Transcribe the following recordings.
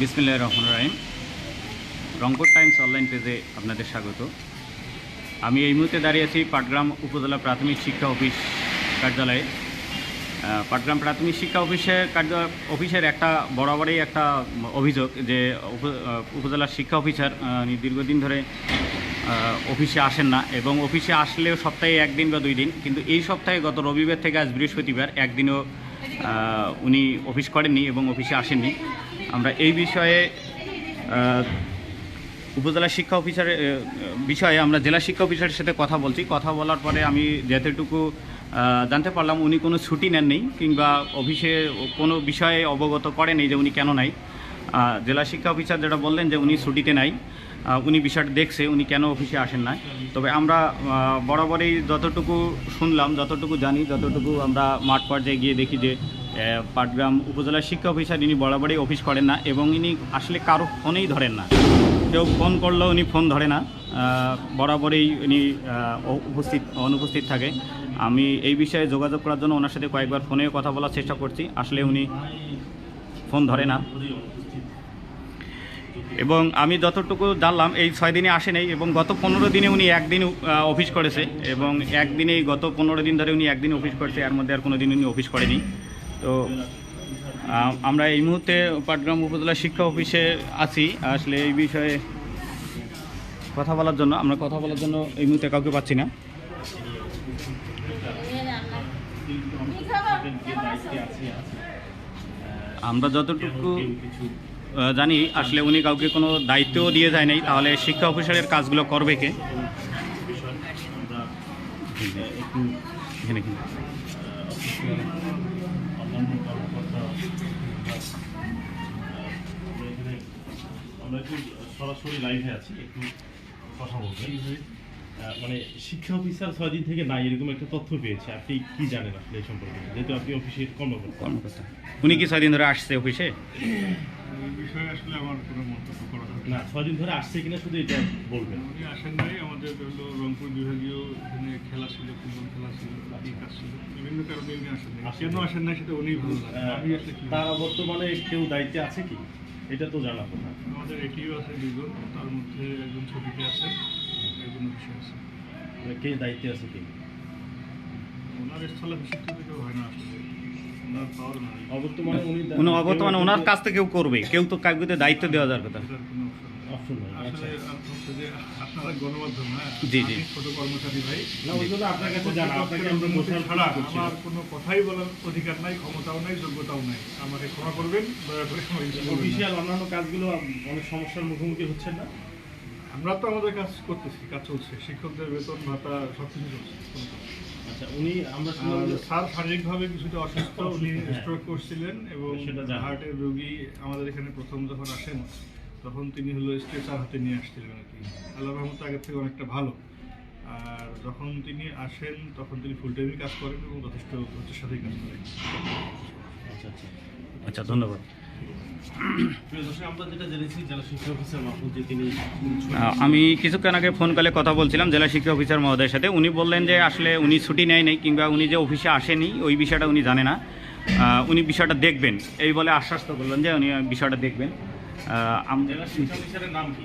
বিসমিল্লাহ রহমান রাহিম। রংপুর টাইমস অনলাইন পেজে আপনাদের স্বাগত। আমি এই মুহূর্তে দাঁড়িয়ে আছি পাটগ্রাম উপজেলা প্রাথমিক শিক্ষা অফিস কার্যালয়ে। পাটগ্রাম প্রাথমিক শিক্ষা অফিসের কার্য, অফিসের একটা বরাবরই একটা অভিযোগ যে উপ- উপজেলার শিক্ষা অফিসার দীর্ঘদিন ধরে অফিসে আসেন না এবং অফিসে আসলেও সপ্তাহে একদিন বা দুই দিন। কিন্তু এই সপ্তাহে গত রবিবার থেকে আজ বৃহস্পতিবার একদিনও উনি অফিস করেননি এবং অফিসে আসেননি। আমরা এই বিষয়ে উপজেলা শিক্ষা অফিসারের বিষয়ে আমরা জেলা শিক্ষা অফিসারের সাথে কথা বলছি। কথা বলার পরে আমি যতটুকু জানতে পারলাম উনি কোনো ছুটি নেননি কিংবা অফিসে কোনো বিষয়ে অবগত করেনি যে উনি কেন নাই। জেলা শিক্ষা অফিসার যেটা বললেন যে উনি ছুটিতে নাই। উনি বিষয়টা দেখছে, উনি কেন অফিসে আসেন না তবে আমরা বরাবরই যতটুকু শুনলাম, যতটুকু জানি, যতটুকু আমরা মাঠ পর্যায়ে গিয়ে দেখি যে পাটগ্রাম উপজেলা শিক্ষা অফিসার ইনি বরাবরই অফিস করেন না এবং ইনি আসলে কারও ফোনেই ধরেন না। কেউ ফোন করলেও উনি ফোন ধরে না। বরাবরই উনি উপস্থিত, অনুপস্থিত থাকে। আমি এই বিষয়ে যোগাযোগ করার জন্য ওনার সাথে কয়েকবার ফোনে কথা বলার চেষ্টা করছি। আসলে উনি ফোন ধরে না। এবং আমি যতটুকু জানলাম এই ছয় দিনে আসেনি এবং গত পনেরো দিনে উনি একদিন অফিস করেছে এবং একদিনেই গত পনেরো দিন ধরে উনি একদিন অফিস করেছে এর মধ্যে আর কোনো দিন উনি অফিস করেনি। তো আমরা এই মুহূর্তে পাটগ্রাম উপজেলা শিক্ষা অফিসে আছি। আসলে এই বিষয়ে কথা বলার জন্য আমরা কথা বলার জন্য এই মুহূর্তে কাউকে পাচ্ছি না। আমরা যতটুকু জানি আসলে উনি কাউকে কোনো দায়িত্বও দিয়ে যায় নাই তাহলে শিক্ষা অফিসারের কাজগুলো করবে কে? আমরা একটু সরাসরি লাইভে আছি একটু কথা বলবেন মানে শিক্ষা অফিসার ছয় দিন থেকে নাই এরকম একটা তথ্য পেয়েছে আপনি কি জানেন আসলে এই সম্পর্কে? যেহেতু আপনি অফিসের কর্মকর্তা কর্মকর্তা। উনি কি ছয় দিন ধরে আসছে অফিসে? এই বিষয়ে আসলে আমার কোনো মন্তব্য করা না। ছয় দিন ধরে আসছে কিনা শুধু এটা বলবেন। উনি আসেন নাই আমাদের হলো রংপুর বিভাগীয় এখানে খেলা ছিল ফুটবল খেলা ছিল এই কাজ ছিল। বিভিন্ন কারণে উনি আসেন নাই। কেন। আসেন নাই সেটা উনিই ভালো আমি আসলে কি তারা বর্তমানে কেউ দায়িত্বে আছে কি? এটা তো জানা কথা। আমাদের এটিও আছে দুজন তার মধ্যে একজন ছবিতে আছেন একজন অফিসে আছে। মানে কে দায়িত্বে আছে কি? ওনার স্থলে কেউ হয় না আসলে। অবর্তমানে উনি উনি অবর্তমানে ওনার কাছ থেকে কেউ করবে কেউ তো কাউকে দায়িত্ব দেওয়া নাই আচ্ছা আসলে আর যে আপনারা গণমাধ্যম হ্যাঁ? জি, জি। আমার কোনো কথাই বলার অধিকার নাই ক্ষমতাও নাই যোগ্যতাও নাই। আমাকে ক্ষমা করবেন। অফিসিয়াল অন্যান্য কাজগুলো অনেক সমস্যার মুখোমুখি হচ্ছেন না? আমরা তো আমাদের কাজ করতেছি কাজ চলছে। শিক্ষকদের বেতন ভাতা সব কিছু চলছে আচ্ছা উনি আমরা স্যার শারীরিকভাবে কিছুটা অসুস্থ উনি হ্যাঁ। স্ট্রোক করছিলেন এবং সেটা। হার্টের রোগী আমাদের এখানে প্রথম যখন আসেন তখন তিনি হলো স্ট্রেচার হাতে নিয়ে আসছিলেন আর কি। আল্লাহ রহমত আগের থেকে অনেকটা ভালো। আর যখন তিনি আসেন তখন তিনি ফুল টাইমই কাজ করেন এবং যথেষ্ট ধৈর্যের সাথেই কাজ করেন। আচ্ছা আচ্ছা। আচ্ছা ধন্যবাদ। আমি কিছুক্ষণ আগে ফোন কলে কথা বলছিলাম জেলা শিক্ষা অফিসার মহোদয়ের সাথে। উনি বললেন যে আসলে উনি ছুটি নেয় নাই কিংবা উনি যে অফিসে আসেনি ওই বিষয়টা উনি জানে না। উনি বিষয়টা দেখবেন। এই বলে আশ্বাস তো করলেন যে উনি বিষয়টা দেখবেন। আহ, আম- জেলা শিক্ষা অফিসারের নাম কি?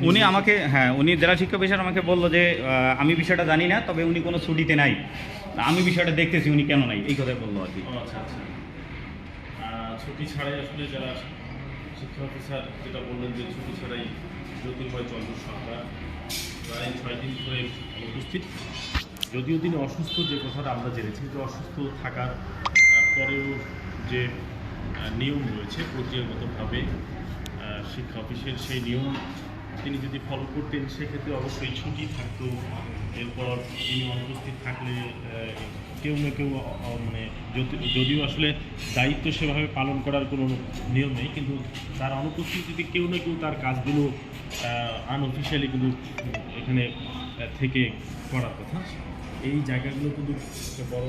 উনি আমাকে হ্যাঁ উনি জেলা শিক্ষা অফিসার আমাকে বলল যে আমি বিষয়টা জানি না তবে উনি কোনো ছুটিতে নাই। আমি বিষয়টা দেখতেছি উনি কেন নাই এই কথাই বলল আর কি। আচ্ছা আচ্ছা। ছুটি ছাড়াই আসলে যারা শিক্ষা অফিসার যেটা বললেন যে ছুটি ছাড়াই জ্যোতির্ময় চন্দ্র সরকার প্রায় ছয় দিন ধরে উপস্থিত যদিও তিনি অসুস্থ, যে কথাটা আমরা জেনেছি যে অসুস্থ থাকার পরেও যে নিয়ম রয়েছে প্রক্রিয়াগতভাবে শিক্ষা অফিসের সেই নিয়ম তিনি যদি ফলো করতেন, সেক্ষেত্রে অবশ্যই ছুটি থাকতো। এরপর তিনি অনুপস্থিত থাকলে কেউ না কেউ মানে যদি- যদিও আসলে দায়িত্ব সেভাবে পালন করার কোনো নিয়ম নেই কিন্তু তার অনুপস্থিতিতে কেউ না কেউ তার কাজগুলো আনঅফিসিয়ালি কিন্তু এখানে থেকে করার কথা এই জায়গাগুলো কিন্তু বড়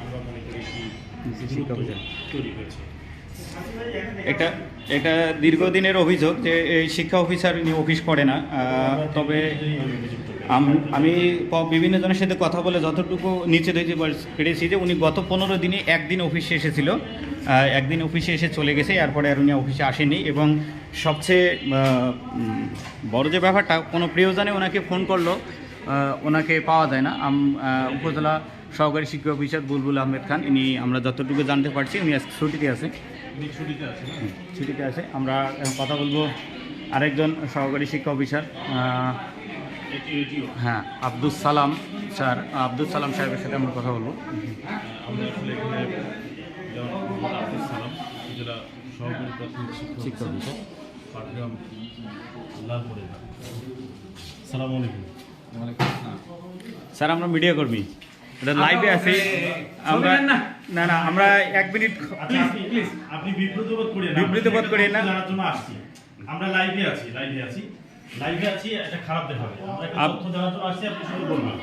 আমরা মনে করি কি শিক্ষা তৈরি হয়েছে এটা এটা দীর্ঘদিনের অভিযোগ যে এই শিক্ষা অফিসার উনি অফিস করে না তবে। আম- বিভিন্ন জনের সাথে কথা বলে যতটুকু নিচে দিতে পেরেছি যে উনি গত পনেরো দিনে একদিন অফিসে এসেছিল। একদিন অফিসে এসে চলে গেছে এরপরে আর উনি অফিসে আসেনি এবং সবচেয়ে বড় যে ব্যাপারটা কোনো প্রিয়জনে ওনাকে ফোন করল ওনাকে পাওয়া যায় না। আম- উপজেলা সহকারী শিক্ষক অফিসার বুলবুল আহমেদ খান ইনি আমরা যতটুকু জানতে পারছি উনি আজকে ছুটিতে আছে। ছুটিতে আছেন না? ছুটিতে আছে। আমরা কথা বলব আরেকজন সহকারী শিক্ষা অফিসার হ্যাঁ আব্দুল সালাম স্যার আব্দুল সালাম সাহেবের সাথে আমরা কথা বলব। আমরা আসলে এখানে আব্দুল সালাম জেলা সহকারী প্রাথমিক শিক্ষক শিক্ষক পাটগ্রাম লালপুরে সালাম আলাইকুম। স্যার আমরা মিডিয়া কর্মী। এটা লাইভে আছি। আমরা না। না আমরা এক মিনিট আচ্ছা আপনি প্লিজ আপনি বোধ করেন না। করেন না। জানার জন্য আসছি। আমরা লাইভে আছি লাইভে আছি। লাইভে আছি এটা খারাপ দেখাবে। আমরা একটা তথ্য জানার জন্য আসছি আপনি শুধু বলবেন।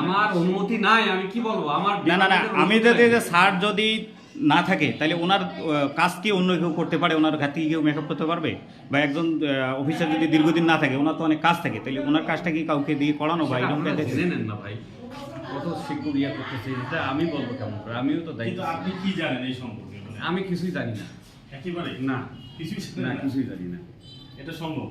আমার অনুমতি নাই আমি কি বলব? আমার না না না আমি যদি। যে স্যার যদি না থাকে তাহলে ওনার কাজ কি অন্য কেউ করতে পারে? ওনার ঘাতি কেউ মেকআপ করতে পারবে? বা একজন অফিসার যদি দীর্ঘদিন না থাকে ওনার তো অনেক কাজ থাকে তাহলে ওনার কাজটা কি কাউকে দিয়ে করানো বা সেটা এরকম জেনে নেন না ভাই। কত শিক্ষক ইয়া করতেছে এটা আমি বলব কেমন করে? আমিও তো দায়িত্ব আপনি কি জানেন এই সম্পর্কে? আমি কিছুই জানি না। একেবারে? না। কিছুই না? কিছুই জানি না। এটা সম্ভব।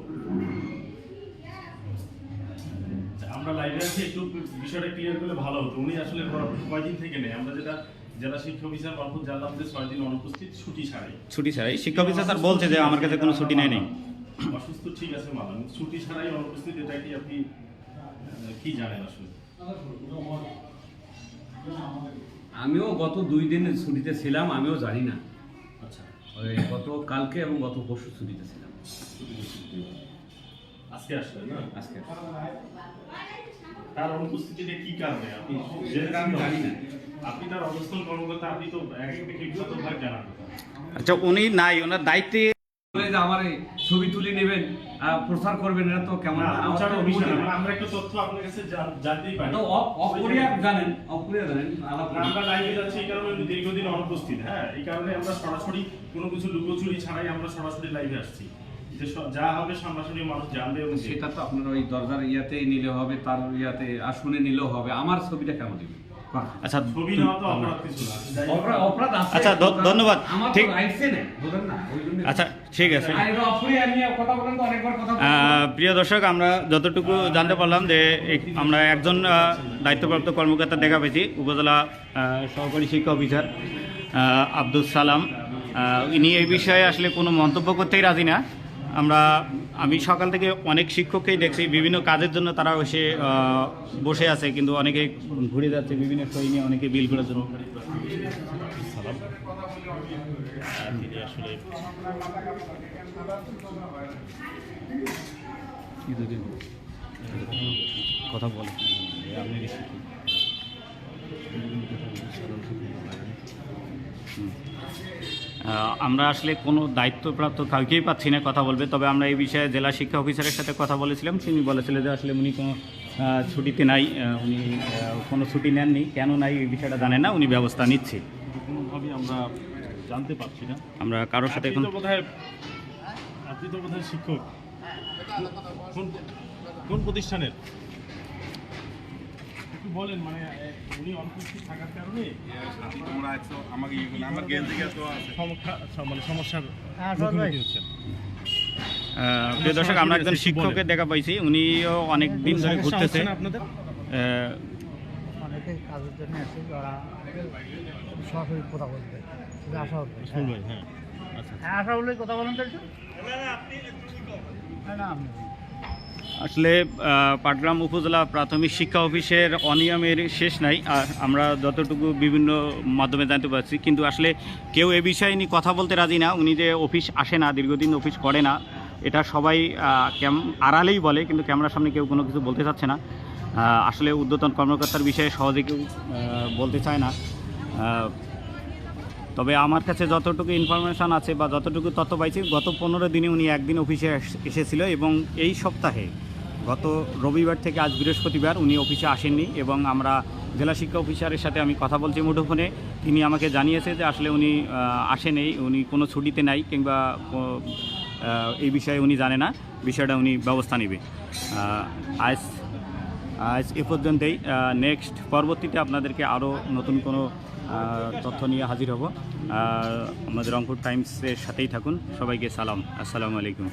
আচ্ছা, আমরা লাইভে আছি একটু বিষয়টা ক্লিয়ার করলে ভালো হতো। উনি আসলে ক- কয়দিন থেকে নেই। আমরা যেটা জেলা শিক্ষা অফিসার মারফত জানলাম যে ছয় দিন অনুপস্থিত ছুটি ছাড়াই। ছুটি ছাড়াই। শিক্ষা অফিসার স্যার বলছে যে আমার কাছে কোনো ছুটি নেই নেই। অসুস্থ ঠিক আছে মানলাম ছুটি ছাড়াই অনুপস্থিত এটা কি আপনি কি জানেন আসলে? আমিও গত দুই দিন ছুটিতে ছিলাম আমিও জানি না। আচ্ছা। ওই গত কালকে এবং গত পরশু ছুটিতে ছিলাম। আজকে আসলেন না? আজকে তার অনুপস্থিতিতে কি কারণে আপনি জানি না। আপনি তার অবস্থান কর্মকর্তা আপনি তো এক বিব্রত ভাগ আচ্ছা উনি নাই ওনার দায়িত্বে যে আমার ছবি তুলে নেবেন প্রচার করবেন এটা তো কেমন না, না? আমার প্রচার তো অভিযান, অনুমতি আমরা- নাই। তথ্য আপনার কাছে জানতেই পারি। তো অফ- অফ জানেন অফ জানেন আমরা লাইভে যাচ্ছি এই কারণে দীর্ঘদিন অনুপস্থিত হ্যাঁ? এই কারণে আমরা সরাসরি কোনো কিছু লুকোচুরি ছাড়াই আমরা সরাসরি লাইভে আসছি। যে যা হবে সামনাসামনি মানুষ জানবে এবং সেটা তো আপনার ওই দরজার ইয়াতেই নিলে হবে তার ইয়াতে আসনে নিলেও হবে। আমার ছবিটা কেমন দিবে? আচ্ছা ছবি নেওয়া তো অপরাধ কিছু না। অপরাধ অপরাধ আছে। আচ্ছা, ধ- ধন্যবাদ। ঠিক। আচ্ছা ঠিক আছে। প্রিয় দর্শক আমরা যতটুকু জানতে পারলাম যে আমরা একজন দায়িত্বপ্রাপ্ত কর্মকর্তা দেখা পেয়েছি উপজেলা সহকারী শিক্ষা অফিসার আহ, আব্দুল সালাম। ইনি এই বিষয়ে আসলে কোনো মন্তব্য করতেই রাজি না। আমরা আমি সকাল থেকে অনেক শিক্ষককেই দেখছি বিভিন্ন কাজের জন্য তারা এসে বসে আছে কিন্তু অনেকে ঘুরে যাচ্ছে বিভিন্ন সই নিয়ে অনেকে বিল করার জন্য। তিনি আসলে কথা বলে আপনি আমরা আসলে কোনো দায়িত্বপ্রাপ্ত কাউকেই পাচ্ছি না কথা বলবে। তবে আমরা এই বিষয়ে জেলা শিক্ষা অফিসারের সাথে কথা বলেছিলাম। তিনি বলেছিলেন যে আসলে উনি কোনো ছুটিতে নাই। উনি কোনো ছুটি নেননি। কেন নাই এই বিষয়টা জানেন না। উনি ব্যবস্থা নিচ্ছে। কোনোভাবেই আমরা জানতে পারছি না। আমরা কারোর সাথে এখন আপনি তো বোধহয় শিক্ষক কোন প্রতিষ্ঠানের? একটু বলেন মানে উনি অনুপস্থিত থাকার কারণে তোমরা আছো আমাকে ইয়ে আমার গেল দিকে তো আছে। সমস্যা মানে সমস্যার মুখোমুখি হচ্ছেন প্রিয় দর্শক আমরা একজন শিক্ষকের দেখা পাইছি উনিও অনেক দিন ধরে সমস্যা ঘুরতেছে। আপনাদের? অনেকে কাজের জন্য আসে যারা সরাসরি কথা বলবে আশা হচ্ছে হ্যাঁ। আচ্ছা। হ্যাঁ আশা কথা বলেন তো একটু। হ্যাঁ, না আপনি আসলে পাটগ্রাম উপজেলা প্রাথমিক শিক্ষা অফিসের অনিয়মের শেষ নাই, আর আমরা যতটুকু বিভিন্ন মাধ্যমে জানতে পারছি, কিন্তু আসলে কেউ এ বিষয়ে নিয়ে কথা বলতে রাজি না। উনি যে অফিস আসে না, দীর্ঘদিন অফিস করে না, এটা সবাই ক্যাম, আড়ালেই বলে, কিন্তু ক্যামেরার সামনে কেউ কোনো কিছু বলতে চাচ্ছে না। আসলে ঊর্ধ্বতন কর্মকর্তার বিষয়ে সহজে কেউ বলতে চায় না। তবে আমার কাছে যতটুকু ইনফরমেশান আছে বা যতটুকু তথ্য পাইছি, গত পনেরো দিনে উনি একদিন অফিসে এস- এসেছিল এবং এই সপ্তাহে গত রবিবার থেকে আজ বৃহস্পতিবার উনি অফিসে আসেননি এবং আমরা জেলা শিক্ষা অফিসারের সাথে আমি কথা বলছি মুঠোফোনে। তিনি আমাকে জানিয়েছে যে আসলে উনি আসেনি উনি কোনো ছুটিতে নাই কিংবা এই বিষয়ে উনি জানে না, বিষয়টা উনি ব্যবস্থা নেবে। আজ আজ এ পর্যন্তই নেক্সট পরবর্তীতে আপনাদেরকে আরও নতুন কোনো তথ্য নিয়ে হাজির হব। আমাদের রংপুর টাইমসের সাথেই থাকুন। সবাইকে সালাম। আসসালামু আলাইকুম।